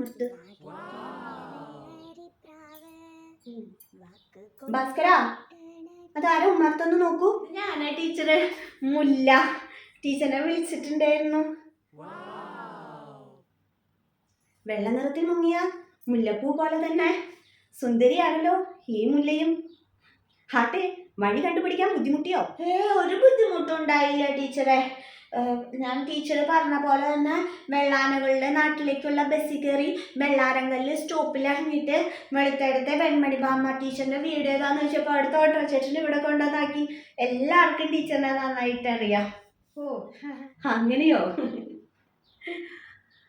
അമർത്ത് ഭാസ്കര അതാരാ ഉമ്മർത്തൊന്ന് നോക്കൂ. ഞാനാ ടീച്ചറ്. മുല്ല. ടീച്ചറിനെ വിളിച്ചിട്ടുണ്ടായിരുന്നു. വെള്ള നിറത്തിൽ മുങ്ങിയ മുല്ലപ്പൂ പോലെ തന്നെ. സുന്ദരിയാണല്ലോ ഈ മുല്ലയും. ഹാട്ടെ വഴി കണ്ടുപിടിക്കാൻ ബുദ്ധിമുട്ടിയോ? ഏ ഒരു ബുദ്ധിമുട്ടും ഉണ്ടായില്ല ടീച്ചറെ. ഞാൻ ടീച്ചർ പറഞ്ഞ പോലെ തന്നെ വെള്ളാനകളുടെ നാട്ടിലേക്കുള്ള ബസ്സിൽ കയറി വെള്ളാരങ്ങളിൽ സ്റ്റോപ്പിൽ ഇറങ്ങിയിട്ട് വെളുത്തെടുത്തെ വെൺമണി ബാമ്മ ടീച്ചറിന്റെ വീട് ഏതാന്ന് വെച്ചപ്പോൾ അടുത്ത ഓട്ടോ ചേട്ടൻ ഇവിടെ കൊണ്ടുവന്നാക്കി. എല്ലാവർക്കും ടീച്ചറിനെ നന്നായിട്ട് അറിയാം ഓ. അങ്ങനെയോ?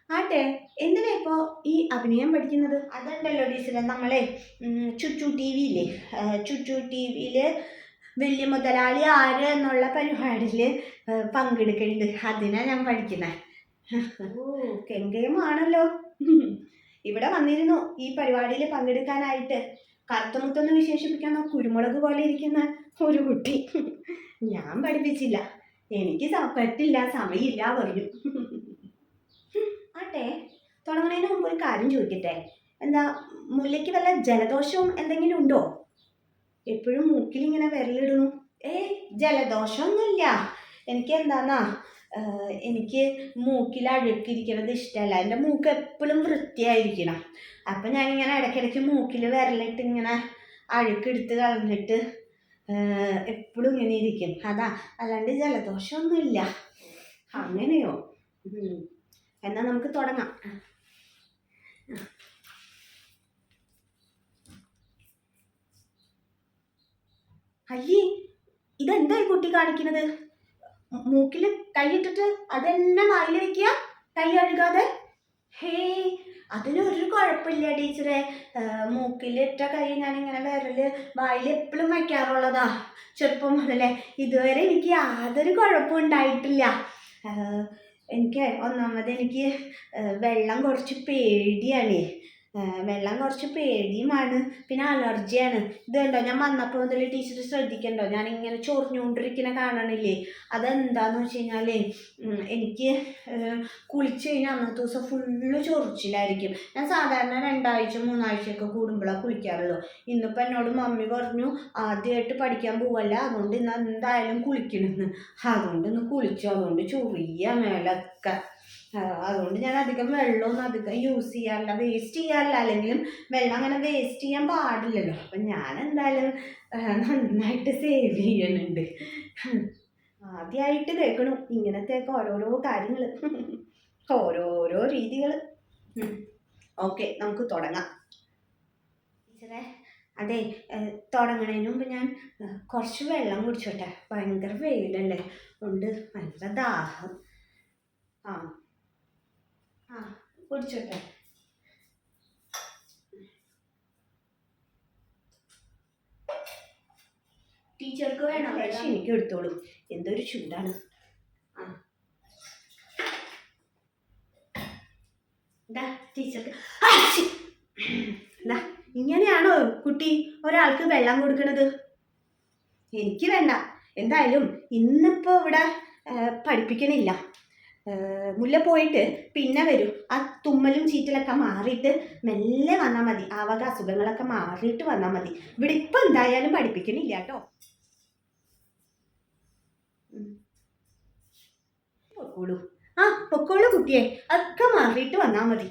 ആട്ടെ എന്തിനാ ഇപ്പോൾ ഈ അഭിനയം പഠിക്കുന്നത്? അതുണ്ടല്ലോ ടീച്ചറെ നമ്മളെ ചുറ്റു ചുച്ചു ടി വിയിലെ ചുച്ചു ടി വിയിൽ വലിയ മുതലാളി ആര് എന്നുള്ള പരിപാടിയിൽ പങ്കെടുക്കുന്നുണ്ട് അതിനാ ഞാൻ പഠിക്കുന്നത് ഓ. ആണല്ലോ ഇവിടെ വന്നിരുന്നു ഈ പരിപാടിയിൽ പങ്കെടുക്കാനായിട്ട്. കറുത്തമുത്തൊന്ന് വിശേഷിപ്പിക്കാൻ കുരുമുളക് പോലെ ഇരിക്കുന്ന ഒരു കുട്ടി. ഞാൻ പഠിപ്പിച്ചില്ല. എനിക്ക് പറ്റില്ല സമയമില്ല പറഞ്ഞു ആട്ടെ തുടങ്ങുന്നതിന് മുമ്പ് ഒരു കാര്യം ചോദിക്കട്ടെ. എന്താ മുല്ലയ്ക്ക് വല്ല ജലദോഷവും എന്തെങ്കിലും ഉണ്ടോ? എപ്പോഴും മൂക്കിൽ ഇങ്ങനെ വിരലിടുന്നു. ഏയ് ജലദോഷമൊന്നുമില്ല. എനിക്ക് എന്താന്നാ എനിക്ക് മൂക്കിൽ അഴുക്കിരിക്കുന്നത് ഇഷ്ടമല്ല. എന്റെ മൂക്ക് എപ്പോഴും വൃത്തിയായിരിക്കണം. അപ്പം ഞാനിങ്ങനെ ഇടയ്ക്കിടയ്ക്ക് മൂക്കിൽ വിരലിട്ട് ഇങ്ങനെ അഴുക്കെടുത്ത് കളഞ്ഞിട്ട് എപ്പോഴും ഇങ്ങനെ ഇരിക്കും. അതാ അല്ലാണ്ട് ജലദോഷമൊന്നുമില്ല. അങ്ങനെയോ? എന്നാൽ നമുക്ക് തുടങ്ങാം അയ്യേ ഇതെന്താ ഈ കുട്ടി കാണിക്കുന്നത്? മൂക്കിൽ കൈയിട്ടിട്ട് അതെന്നെ വായിൽ വെക്കുക. കൈ കഴുകാതെ ഹേ അതിനൊരു കുഴപ്പമില്ല ടീച്ചറെ. മൂക്കിലിട്ട കൈ ഞാനിങ്ങനെ വിരൽ വായിൽ എപ്പോഴും വയ്ക്കാറുള്ളതാ ചെറുപ്പം മുതലേ ഇതുവരെ എനിക്ക് യാതൊരു കുഴപ്പവും ഉണ്ടായിട്ടില്ല. എനിക്ക് ഒന്നാമത് എനിക്ക് വെള്ളം കുറച്ച് പേടിയാണ്. വെള്ളം കുറച്ച് പേടിയുമാണ്. പിന്നെ അലർജിയാണ്. ഇത് കണ്ടോ? ഞാൻ വന്നപ്പോൾ മുതൽ ടീച്ചർ ശ്രദ്ധിക്കണ്ടോ? ഞാൻ ഇങ്ങനെ ചൊറിഞ്ഞുകൊണ്ടിരിക്കുന്ന കാണണില്ലേ? അതെന്താന്ന് വെച്ച് കഴിഞ്ഞാൽ ഉം, എനിക്ക് കുളിച്ച് കഴിഞ്ഞാൽ അന്നത്തെ ദിവസം ഫുള്ള് ചൊറിച്ചിലായിരിക്കും. ഞാൻ സാധാരണ രണ്ടാഴ്ച മൂന്നാഴ്ചയൊക്കെ കൂടുമ്പോഴാണ് കുളിക്കാറുള്ളൂ. ഇന്നിപ്പോൾ എന്നോട് മമ്മി പറഞ്ഞു ആദ്യമായിട്ട് പഠിക്കാൻ പോവല്ല അതുകൊണ്ട് ഇന്ന് എന്തായാലും കുളിക്കണമെന്ന് അതുകൊണ്ട് ഇന്ന് കുളിച്ചു? അതുകൊണ്ട് ചൊറിയ മേലൊക്കെ. അതുകൊണ്ട് ഞാൻ അധികം വെള്ളമൊന്നും അധികം യൂസ് ചെയ്യാറില്ല. വേസ്റ്റ് ചെയ്യാറില്ല. അല്ലെങ്കിലും വെള്ളം അങ്ങനെ വേസ്റ്റ് ചെയ്യാൻ പാടില്ലല്ലോ. അപ്പം ഞാൻ എന്തായാലും നന്നായിട്ട് സേവ് ചെയ്യുന്നുണ്ട് ആദ്യമായിട്ട് കേൾക്കണു. ഇങ്ങനത്തെയൊക്കെ ഓരോരോ കാര്യങ്ങൾ ഓരോരോ രീതികൾ ഓക്കെ നമുക്ക് തുടങ്ങാം. ടീച്ചറെ അതെ തുടങ്ങണതിന് മുമ്പ് ഞാൻ കുറച്ച് വെള്ളം കുടിച്ചോട്ടെ. ഭയങ്കര വെയിലല്ലേ. ഉണ്ട് ഭയങ്കര ദാഹം. ആ. ആ കുടിച്ചോട്ടെ. ടീച്ചർക്ക് വേണം പക്ഷെ എനിക്ക് എടുത്തോളൂ. എന്തൊരു ചൂടാണ്. ഇങ്ങനെയാണോ കുട്ടി ഒരാൾക്ക് വെള്ളം കൊടുക്കണത്? എനിക്ക് വേണ്ട. എന്തായാലും ഇന്നിപ്പോ ഇവിടെ പഠിപ്പിക്കണില്ല. മുല്ല പോയിട്ട് പിന്നെ വരും. ആ തുമ്മലും ചീറ്റലൊക്കെ മാറിയിട്ട് മെല്ലെ വന്നാൽ മതി. ആവക വക അസുഖങ്ങളൊക്കെ മാറിയിട്ട് വന്നാൽ മതി. ഇവിടെ ഇപ്പം എന്തായാലും പഠിപ്പിക്കണില്ല കേട്ടോ. പൊക്കോളൂ. ആ പൊക്കോളൂ കുട്ടിയെ. അതൊക്കെ മാറിയിട്ട് വന്നാൽ മതി.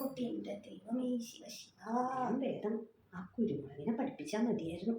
കുട്ടി എന്റെ ദൈവമേ ശിവ ശിവാ. വേദം ആ കുരുമുളകിനെ പഠിപ്പിച്ചാൽ മതിയായിരുന്നു.